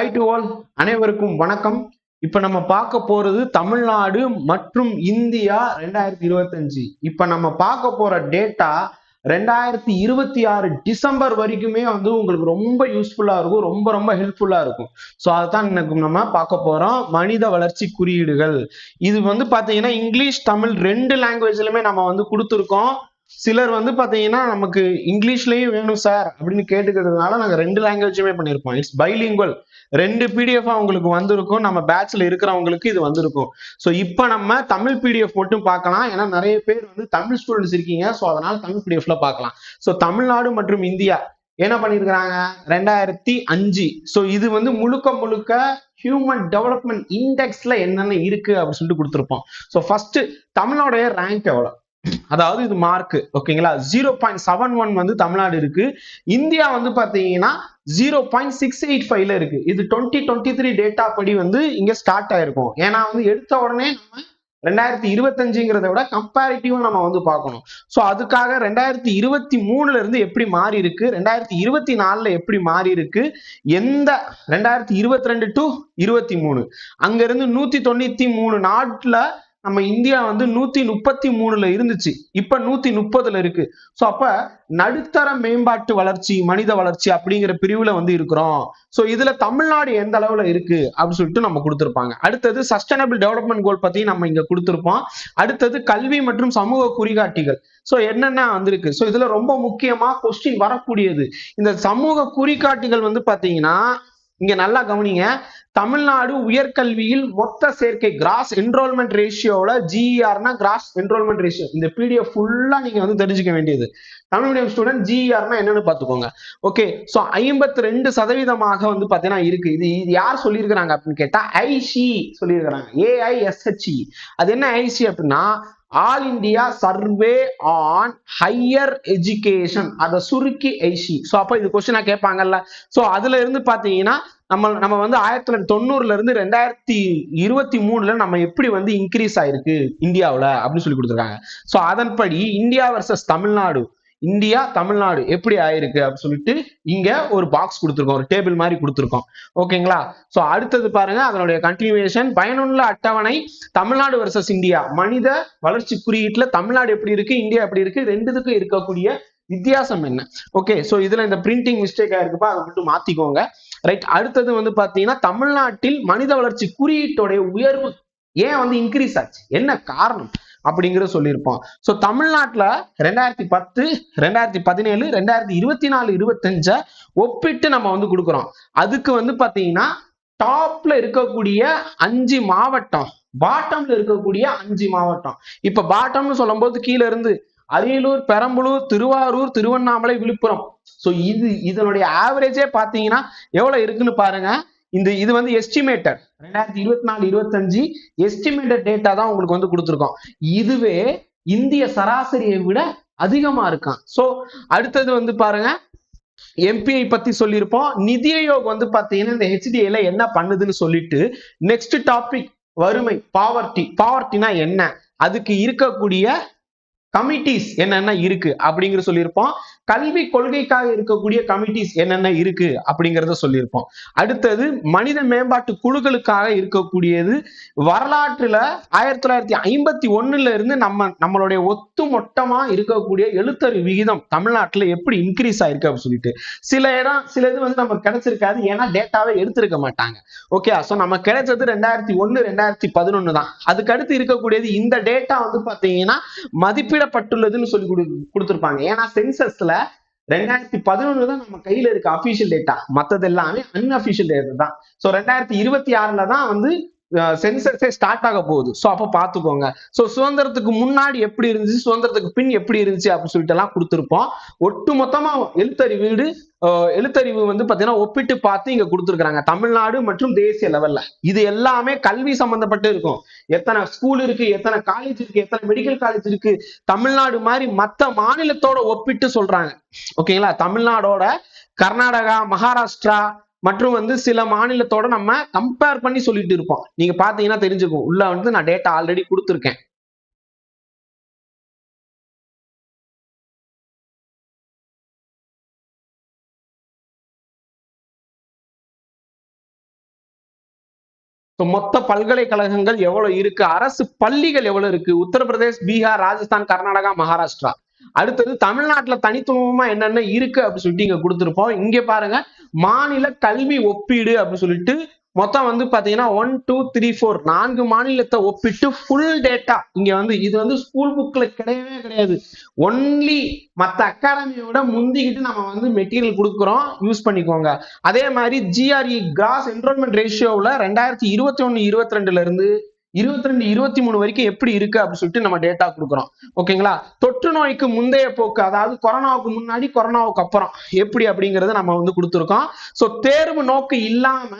High to all அனைவருக்கும் வணக்கம். இப்ப நம்ம பார்க்க போறது தமிழ்நாடு மற்றும் இந்தியா ரெண்டாயிரத்தி இருபத்தஞ்சு. இப்ப நம்ம பார்க்க போற டேட்டா ரெண்டாயிரத்தி இருபத்தி ஆறு டிசம்பர் வரைக்குமே வந்து உங்களுக்கு ரொம்ப யூஸ்ஃபுல்லா இருக்கும். ரொம்ப ரொம்ப ஹெல்ப்ஃபுல்லா இருக்கும். ஸோ அதுதான் எனக்கு நம்ம பார்க்க போறோம். மனித வளர்ச்சி குறியீடுகள். இது வந்து பாத்தீங்கன்னா இங்கிலீஷ் தமிழ் ரெண்டு லாங்குவேஜ்லயுமே நம்ம வந்து கொடுத்துருக்கோம். சிலர் வந்து பாத்தீங்கன்னா நமக்கு இங்கிலீஷ்லயும் வேணும் சார் அப்படின்னு கேட்டுக்கிறதுனால நாங்க ரெண்டு லாங்குவேஜுமே பண்ணியிருப்போம் இட்ஸ் பைலிங்குவல் ரெண்டு பிடிஎஃப் உங்களுக்கு வந்திருக்கும். நம்ம பேட்ச்ல இருக்கிறவங்களுக்கு இது வந்திருக்கும். ஸோ இப்போ நம்ம தமிழ் பிடிஎஃப் மட்டும் பார்க்கலாம். ஏன்னா நிறைய பேர் வந்து தமிழ் ஸ்டூடெண்ட்ஸ் இருக்கீங்க. ஸோ அதனால தமிழ் பிடிஎஃப்ல பார்க்கலாம். ஸோ தமிழ்நாடு மற்றும் இந்தியா என்ன பண்ணியிருக்கிறாங்க ரெண்டாயிரத்தி அஞ்சு. ஸோ இது வந்து முழுக்க முழுக்க ஹியூமன் டெவலப்மெண்ட் இண்டெக்ஸ்ல என்னென்ன இருக்கு அப்படின்னு சொல்லிட்டு கொடுத்துருப்போம். ஸோ ஃபர்ஸ்ட் தமிழோடைய ரேங்க் எவ்வளோ அதாவது இது மார்க் ஓகேங்களா ஜீரோ பாயிண்ட் செவன் ஒன் வந்து தமிழ்நாடு இருக்கு. இந்தியா வந்து பாத்தீங்கன்னா ஜீரோ பாயிண்ட் சிக்ஸ் எயிட் ஃபைவ்ல இருக்கு. இது டுவெண்ட்டி டுவெண்ட்டி த்ரீ டேட்டா படி வந்து இங்க ஸ்டார்ட் ஆயிருக்கும். ஏன்னா வந்து எடுத்த உடனே நம்ம ரெண்டாயிரத்தி இருபத்தஞ்சுங்கிறத விட கம்பேரிட்டிவா நம்ம வந்து பார்க்கணும். ஸோ அதுக்காக ரெண்டாயிரத்தி இருபத்தி மூணுல இருந்து எப்படி மாறி இருக்கு? ரெண்டாயிரத்தி இருபத்தி நாலுல எப்படி மாறி இருக்கு? எந்த ரெண்டாயிரத்தி இருபத்தி ரெண்டு டு இருபத்தி மூணு. அங்க இருந்து நூத்தி தொண்ணூத்தி மூணு நாட்டுல நம்ம இந்தியா வந்து நூத்தி முப்பத்தி மூணுல இருந்துச்சு. இப்ப நூத்தி முப்பதுல இருக்கு. ஸோ அப்ப நடுத்தர மேம்பாட்டு வளர்ச்சி மனித வளர்ச்சி அப்படிங்கிற பிரிவுல வந்து இருக்கிறோம். ஸோ இதுல தமிழ்நாடு எந்த அளவுல இருக்கு அப்படின்னு சொல்லிட்டு நம்ம கொடுத்துருப்பாங்க. அடுத்தது சஸ்டைனபிள் டெவலப்மெண்ட் கோல் பத்தி நம்ம இங்க கொடுத்துருப்போம். அடுத்தது கல்வி மற்றும் சமூக குறிகாட்டிகள். ஸோ என்னென்ன வந்திருக்கு? ஸோ இதுல ரொம்ப முக்கியமா கொஸ்டின் வரக்கூடியது. இந்த சமூக குறிகாட்டிகள் வந்து பாத்தீங்கன்னா இங்க நல்லா கவனிங்க. தமிழ்நாடு உயர்கல்வியில் மொத்த சேர்க்கை கிராஸ் என்ரோல்மெண்ட் ரேஷியோல ஜிஇஆர்னா கிராஸ் என்ரோல்மெண்ட் ரேஷியோ இந்த பிடிஎஃப் ஃபுல்லா நீங்க வந்து தெரிஞ்சுக்க வேண்டியது. தமிழ் மீடியம் ஸ்டூடெண்ட் ஜிஇஆர்னா என்னன்னு பாத்துக்கோங்க ஓகே ஸோ ஐம்பத்தி ரெண்டு சதவீதமாக வந்து பாத்தீங்கன்னா இருக்கு. இது இது யார் சொல்லியிருக்கிறாங்க அப்படின்னு கேட்டா ஐசி சொல்லியிருக்கிறாங்க. ஏஐஎஸ்ஹெச்இ அது என்ன ஐசி அப்படின்னா all India survey on higher education அதை சுருக்கி ஐசி ஸோ அப்போ இது கொஸ்டினா கேட்பாங்கல்ல. ஸோ அதுல இருந்து பார்த்தீங்கன்னா நம்ம நம்ம வந்து ஆயிரத்தி தொள்ளாயிரத்தி தொண்ணூறுல இருந்து ரெண்டாயிரத்தி இருபத்தி மூணுல நம்ம எப்படி வந்து இன்க்ரீஸ் ஆயிருக்கு? இந்தியாவில் அப்படின்னு சொல்லி கொடுத்துருக்காங்க. ஸோ அதன்படி India versus Tamil Nadu India Tamil Nadu எப்படி ஆயிருக்கு அப்படின்னு சொல்லிட்டு இங்க ஒரு பாக்ஸ் கொடுத்துருக்கோம் ஒரு டேபிள் மாதிரி கொடுத்துருக்கோம். ஓகேங்களா ஸோ அடுத்தது பாருங்க அதனுடைய கண்டினியூவேஷன் பயனுள்ள அட்டவணை தமிழ்நாடு வர்சஸ் இந்தியா. மனித வளர்ச்சி குறியீட்டுல தமிழ்நாடு எப்படி இருக்கு இந்தியா எப்படி இருக்கு ரெண்டுத்துக்கும் இருக்கக்கூடிய வித்தியாசம் என்ன? ஓகே ஸோ இதுல இந்த பிரிண்டிங் மிஸ்டேக் ஆயிருக்குப்பா அதை மட்டும் மாத்திக்கோங்க. ரைட் அடுத்தது வந்து பாத்தீங்கன்னா தமிழ்நாட்டில் மனித வளர்ச்சி குறியீட்டோடைய உயர்வு ஏன் வந்து இன்க்ரீஸ் ஆச்சு? என்ன காரணம்? அப்படிங்கிறத சொல்லியிருப்போம் ஸோ தமிழ்நாட்டில் ரெண்டாயிரத்தி பத்து ரெண்டாயிரத்தி பதினேழு ரெண்டாயிரத்தி இருபத்தி நாலு இருபத்தஞ்ச ஒப்பிட்டு நம்ம வந்து கொடுக்குறோம். அதுக்கு வந்து பார்த்தீங்கன்னா டாப்ல இருக்கக்கூடிய அஞ்சு மாவட்டம் பாட்டம்ல இருக்கக்கூடிய அஞ்சு மாவட்டம். இப்ப பாட்டம்னு சொல்லும்போது கீழே இருந்து அரியலூர் பெரம்பலூர் திருவாரூர் திருவண்ணாமலை விழுப்புரம். ஸோ இது இதனுடைய ஆவரேஜே பார்த்தீங்கன்னா எவ்வளவு இருக்குன்னு பாருங்க? இந்த இது வந்து எஸ்டிமேட்டட் ரெண்டாயிரத்தி இருபத்தி நாலு இருபத்தஞ்சு எஸ்டிமேட்டட் டேட்டா தான் உங்களுக்கு வந்து கொடுத்துருக்கோம். இதுவே இந்திய சராசரியை விட அதிகமா இருக்கான். ஸோ அடுத்தது வந்து பாருங்க. எம்பிஐ பத்தி சொல்லியிருப்போம். நிதி ஆயோக் வந்து பாத்தீங்கன்னா இந்த ஹெச்டிஐல என்ன பண்ணுதுன்னு சொல்லிட்டு நெக்ஸ்ட் டாபிக் வறுமை பாவர்ட்டி பாவர்ட்டினா என்ன? அதுக்கு இருக்கக்கூடிய கமிட்டிஸ் என்னென்ன இருக்கு? அப்படிங்கிற சொல்லியிருப்போம். கல்வி கொள்கைக்காக இருக்கக்கூடிய கமிட்டிஸ் என்னென்ன இருக்கு அப்படிங்கிறத சொல்லியிருப்போம். அடுத்தது மனித மேம்பாட்டு குழுக்களுக்காக இருக்கக்கூடியது வரலாற்றுல ஆயிரத்தி தொள்ளாயிரத்தி ஐம்பத்தி ஒண்ணுல இருந்து நம்ம நம்மளுடைய ஒத்து மொட்டமா இருக்கக்கூடிய எழுத்தறிவு விகிதம் தமிழ்நாட்டுல எப்படி இன்க்ரீஸ் ஆயிருக்கு அப்படின்னு சொல்லிட்டு. சில இடம் சில இது வந்து நமக்கு கிடைச்சிருக்காது. ஏன்னா டேட்டாவே எடுத்திருக்க மாட்டாங்க. ஓகே ஸோ நம்ம கிடைச்சது ரெண்டாயிரத்தி ஒன்னு ரெண்டாயிரத்தி பதினொன்னு தான். அதுக்கு அடுத்து இருக்கக்கூடியது இந்த டேட்டா வந்து பாத்தீங்கன்னா மதிப்பிடப்பட்டுள்ளதுன்னு சொல்லி கொடு கொடுத்துருப்பாங்க. ஏன்னா சென்சஸ்ல ரெண்டாயிரத்தி பதினொன்னு தான் நம்ம கையில இருக்க அபிஷியல் டேட்டா மத்தது எல்லாமே அன்அபிஷியல் டேட்டா தான். ஸோ ரெண்டாயிரத்தி இருபத்தி ஆறுல தான் வந்து சென்சஸே ஸ்டார்ட் ஆக போகுது. ஸோ அப்போ பார்த்துக்கோங்க. ஸோ சுதந்திரத்துக்கு முன்னாடி எப்படி இருந்துச்சு? சுதந்திரத்துக்கு பின் எப்படி இருந்துச்சு? அப்படின்னு சொல்லிட்டு எல்லாம் கொடுத்துருப்போம் ஒட்டு மொத்தமாக எழுத்தறிவீடு எழுத்தறிவு வந்து பார்த்தீங்கன்னா ஒப்பிட்டு பார்த்து இங்க கொடுத்துருக்குறாங்க. தமிழ்நாடு மற்றும் தேசிய லெவல்ல இது எல்லாமே கல்வி சம்மந்தப்பட்டு இருக்கும். எத்தனை ஸ்கூல் இருக்கு? எத்தனை காலேஜ் இருக்கு? எத்தனை மெடிக்கல் காலேஜ் இருக்கு? தமிழ்நாடு மாதிரி மற்ற மாநிலத்தோட ஒப்பிட்டு சொல்றாங்க. ஓகேங்களா தமிழ்நாடோட கர்நாடகா மகாராஷ்டிரா மற்றும் வந்து சில மாநிலத்தோட நம்ம கம்பேர் பண்ணி சொல்லிட்டு இருப்போம் நீங்க பாத்தீங்கன்னா தெரிஞ்சுக்கும். உள்ள வந்து நான் டேட்டா ஆல்ரெடி கொடுத்துருக்கேன். மொத்த பல்கலைக்கழகங்கள் எவ்வளவு இருக்கு? அரசு பள்ளிகள் எவ்வளவு இருக்கு? உத்தரப்பிரதேஷ் பீகார் ராஜஸ்தான் கர்நாடகா மகாராஷ்டிரா. அடுத்தது தமிழ்நாட்டுல தனித்துவமா என்னென்ன இருக்கு அப்படின்னு சொல்லிட்டு இங்க கொடுத்துருப்போம். இங்க பாருங்க மாநில கல்வி ஒப்பீடு அப்படின்னு சொல்லிட்டு மொத்தம் வந்து பாத்தீங்கன்னா ஒன் டூ த்ரீ ஃபோர் நான்கு மாநிலத்தை ஒப்பிட்டு ஃபுல் டேட்டா இங்க வந்து இது வந்து ஸ்கூல் புக்ல கிடையவே கிடையாது. ஒன்லி மத்த அகாடமியோட முந்திக்கிட்டு நம்ம வந்து மெட்டீரியல் கொடுக்குறோம். யூஸ் பண்ணிக்கோங்க. அதே மாதிரி ஜிஆர்இ கிராஸ் என்ரோல்மெண்ட் ரேஷியோவில் ரெண்டாயிரத்தி இருபத்தி ஒன்னு இருபத்தி ரெண்டுல இருந்து இருபத்தி ரெண்டு இருபத்தி மூணு வரைக்கும் எப்படி இருக்கு அப்படின்னு சொல்லிட்டு நம்ம டேட்டா கொடுக்குறோம். ஓகேங்களா தொற்று நோய்க்கு முந்தைய போக்கு அதாவது கொரோனாவுக்கு முன்னாடி கொரோனாவுக்கு அப்புறம் எப்படி அப்படிங்கறத நம்ம வந்து கொடுத்துருக்கோம். ஸோ தேர்வு நோக்கு இல்லாம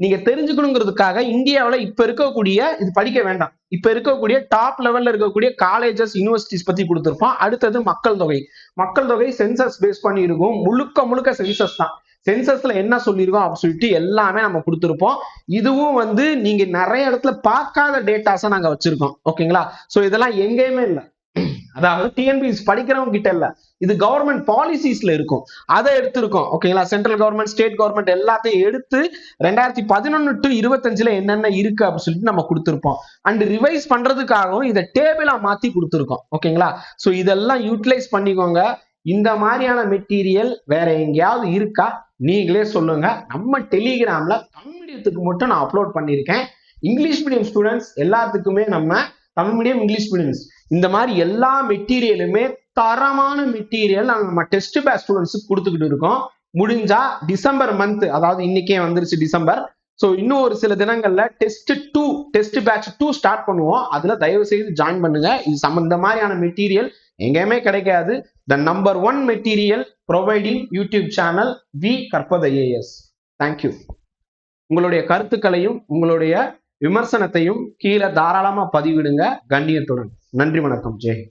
நீங்க தெரிஞ்சுக்கணுங்கிறதுக்காக இந்தியாவுல இப்ப இருக்கக்கூடிய இது படிக்க வேண்டாம். இப்ப இருக்கக்கூடிய டாப் லெவல்ல இருக்கக்கூடிய காலேஜஸ் யூனிவர்சிட்டிஸ் பத்தி கொடுத்துருப்போம். அடுத்தது மக்கள் தொகை. மக்கள் தொகை சென்சஸ் பேஸ் பண்ணி இருக்கும் முழுக்க முழுக்க சென்சஸ் தான். சென்சஸ்ல என்ன சொல்லியிருக்கோம் அப்படின்னு சொல்லிட்டு எல்லாமே நம்ம கொடுத்துருப்போம். இதுவும் வந்து நீங்க நிறைய இடத்துல பார்க்காத டேட்டாஸை நாங்க வச்சிருக்கோம். ஓகேங்களா? சோ இதெல்லாம் எங்கேயுமே இல்லை. அதாவது டிஎன்பிஎஸ் படிக்கிறவங்க கிட்ட இல்ல. இது கவர்மெண்ட் பாலிசிஸ்ல இருக்கும். அதை எடுத்திருக்கோம். ஓகேங்களா? சென்ட்ரல் கவர்மெண்ட் ஸ்டேட் கவர்மெண்ட் எல்லாத்தையும் எடுத்து ரெண்டாயிரத்தி பதினொன்னு டு இருபத்தஞ்சுல என்னென்ன இருக்கு அப்படின்னு சொல்லிட்டு நம்ம கொடுத்துருப்போம். அண்ட் ரிவைஸ் பண்றதுக்காகவும் இதை டேபிளா மாத்தி கொடுத்துருக்கோம். ஓகேங்களா? ஸோ இதெல்லாம் யூட்டிலைஸ் பண்ணிக்கோங்க. இந்த மாதிரியான மெட்டீரியல் வேற எங்கேயாவது இருக்கா? நீங்களே சொல்லுங்க. நம்ம டெலிகிராம்ல தமிழ் மீடியத்துக்கு மட்டும் நான் அப்லோட் பண்ணியிருக்கேன். இங்கிலீஷ் மீடியம் ஸ்டூடெண்ட்ஸ் எல்லாத்துக்குமே நம்ம தமிழ் மீடியம் இங்கிலீஷ் மீடியம்ஸ் இந்த மாதிரி எல்லா மெட்டீரியலுமே தரமான மெட்டீரியல் நாங்கள் நம்ம டெஸ்ட் பேட்ச் ஸ்டூடெண்ட்ஸுக்கு கொடுத்துக்கிட்டு இருக்கோம். முடிஞ்சா டிசம்பர் மந்த் அதாவது இன்னைக்கே வந்துருச்சு டிசம்பர். ஸோ இன்னும் ஒரு சில தினங்கள்ல test two test batch two start பண்ணுவோம். அதுல தயவு செய்து ஜாயின் பண்ணுங்க. இது சம்மந்த மாதிரியான மெட்டீரியல் எங்கேயுமே கிடைக்காது. The number one material providing YouTube channel V கற்பத as thank you உங்களுடைய கருத்துக்களையும் உங்களுடைய விமர்சனத்தையும் கீழே தாராளமா பதிவிடுங்க. கண்ணியத்துடன். நன்றி வணக்கம். ஜெய்